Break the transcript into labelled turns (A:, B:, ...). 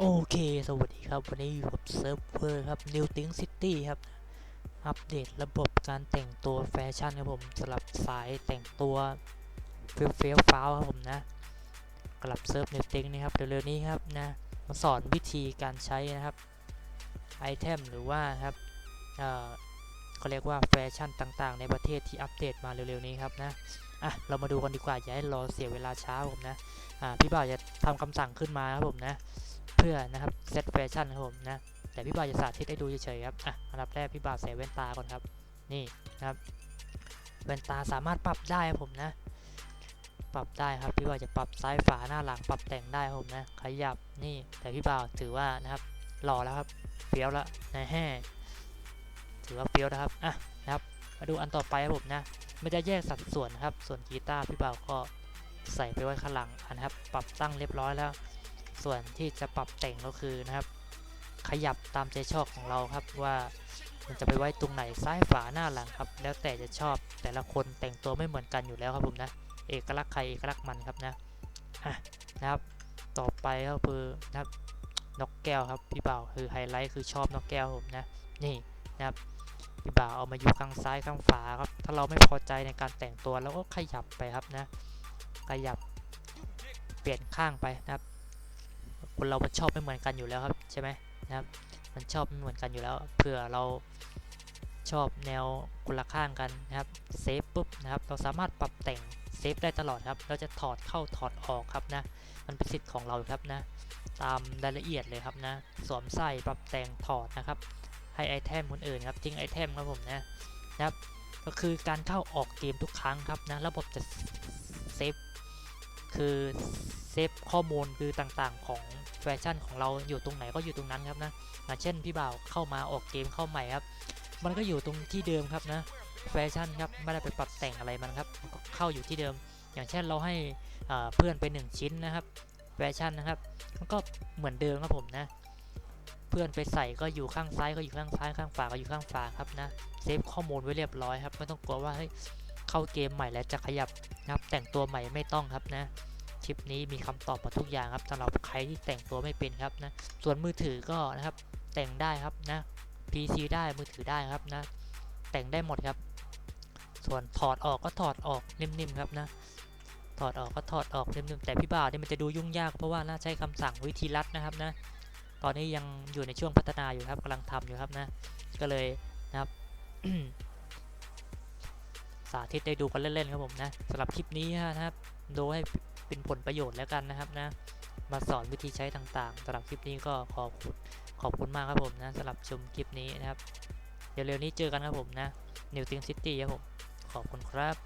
A: โอเค สวัสดีครับ วันนี้อยู่กับเซิร์ฟเวอร์ครับ New Think City ครับ อัปเดตระบบการแต่งตัวแฟชั่นครับผมสำหรับสายแต่งตัวเฟลเฟลฟ้าวครับผมนะ กลับเซิร์ฟ New Think นี่ครับ เร็วๆนี้ครับนะมาสอนวิธีการใช้นะครับ ไอเทมหรือว่าครับ เอ่อเขาเรียกว่าแฟชั่นต่างๆ ในประเทศที่อัปเดตมาเร็วๆนี้ครับนะ อะ เรามาดูกันดีกว่าอย่าให้รอเสียเวลาช้าผมนะ อ่า พี่บ่าวจะทำคำสั่งขึ้นมาครับผมนะ พื่อนะครับเซตแฟชั่นครับผมนะแต่พี่บ่าวจะสาธิตให้ดูเฉยๆครับอะอันดับแรกพี่บ่าวใส่แว่นตาก่อนครับนี่นะครับแว่นตาสามารถปรับได้ครับผมนะ ปรับได้ครับพี่บ่าวจะปรับซ้ายฝาหน้าหลังปรับแต่งได้ครับผมนะ ขยับนี่แต่พี่บ่าวถือว่านะครับหล่อแล้วครับเฟี้ยวแล้วนะแฮ่ถือว่าเฟี้ยวนะครับอะนะครับมาดูอันต่อไปครับผมนะมันจะแยกสัดส่วนครับส่วนกีตาร์พี่บ่าวก็ใส่ไปไว้ข้างหลังอันนะครับ ปรับตั้งเรียบร้อยแล้ว ส่วนที่จะปรับแต่งก็คือนะครับ ขยับตามใจชอบของเราครับว่ามันจะไปไว้ตรงไหนซ้ายฝาหน้าหลังครับ แล้วแต่จะชอบแต่ละคนแต่งตัวไม่เหมือนกันอยู่แล้วครับผมนะ เอกลักษณ์ใครเอกลักษณ์มันครับนะนะครับ ต่อไปก็คือนะครับนกแก้วครับพี่บ่าวคือไฮไลท์คือชอบนกแก้วผมนะนี่นะครับพี่บ่าวเอามาอยู่ข้างซ้ายข้างฝาครับ ถ้าเราไม่พอใจในการแต่งตัวเราก็ขยับไปครับนะ ขยับเปลี่ยนข้างไปนะครับ คนเรามันชอบไม่เหมือนกันอยู่แล้วครับใช่ไหมนะครับ มันชอบไม่เหมือนกันอยู่แล้ว เผื่อเราชอบแนวคนละข้างกันนะครับเซฟปุ๊บนะครับ เราสามารถปรับแต่งเซฟได้ตลอดครับ เราจะถอดเข้าถอดออกครับนะ มันเป็นสิทธิ์ของเราครับนะ ตามรายละเอียดเลยครับนะ สวมใส่ปรับแต่งถอดนะครับ ให้ไอเทมคนอื่นครับ ทิ้งไอเทมครับผมนะนะครับ ก็คือการเข้าออกเกมทุกครั้งครับนะ ระบบจะเซฟคือ ซฟข้อมูลคือต่างๆ ของแฟชั่นของเราอยู่ตรงไหนก็อยู่ตรงนั้นครับนะอย่างเช่นพี่บ่าวเข้ามาออกเกมเข้าใหม่ครับ มันก็อยู่ตรงที่เดิมครับนะแฟชั่นครับไม่ได้ไปปรับแต่งอะไรมันครับก็เข้าอยู่ที่เดิม อย่างเช่นเราให้เพื่อนไปหนึ่งชิ้นนะครับแฟชั่นนะครับมันก็เหมือนเดิมครับผมนะ เพื่อนไปใส่ก็อยู่ข้างซ้ายก็อยู่ข้างซ้ายข้างฝาก็อยู่ข้างฝาครับนะเซฟข้อมูลไว้เรียบร้อยครับไม่ต้องกลัวว่าเฮ้ยเข้าเกมใหม่แล้วจะขยับนะครับแต่งตัวใหม่ไม่ต้องครับนะ คลิปนี้มีคำตอบหมดทุกอย่างครับสำหรับใครที่แต่งตัวไม่เป็นครับนะส่วนมือถือก็นะครับแต่งได้ครับนะ PC ได้มือถือได้ครับนะ แต่งได้หมดครับ ส่วนถอดออกก็ถอดออกนิ่มๆครับนะถอดออกก็ถอดออกนิ่มๆแต่พี่บ่าวเนี่ยมันจะดูยุ่งยากเพราะว่าน่าใช้คำสั่งวิธีลัดนะครับนะตอนนี้ยังอยู่ในช่วงพัฒนาอยู่ครับกำลังทำอยู่ครับนะ ก็เลยนะครับสาธิตได้ดูกันเล่นๆครับผมนะสำหรับคลิปนี้นะครับ ดูให้ เป็นผลประโยชน์แล้วกันนะครับนะ มาสอนวิธีใช้ต่างๆสำหรับคลิปนี้ก็ขอบคุณขอบคุณมากครับผมนะสำหรับชมคลิปนี้นะครับ เดี๋ยวเร็วนี้เจอกันครับผมนะ New Think City ครับผม ขอบคุณครับ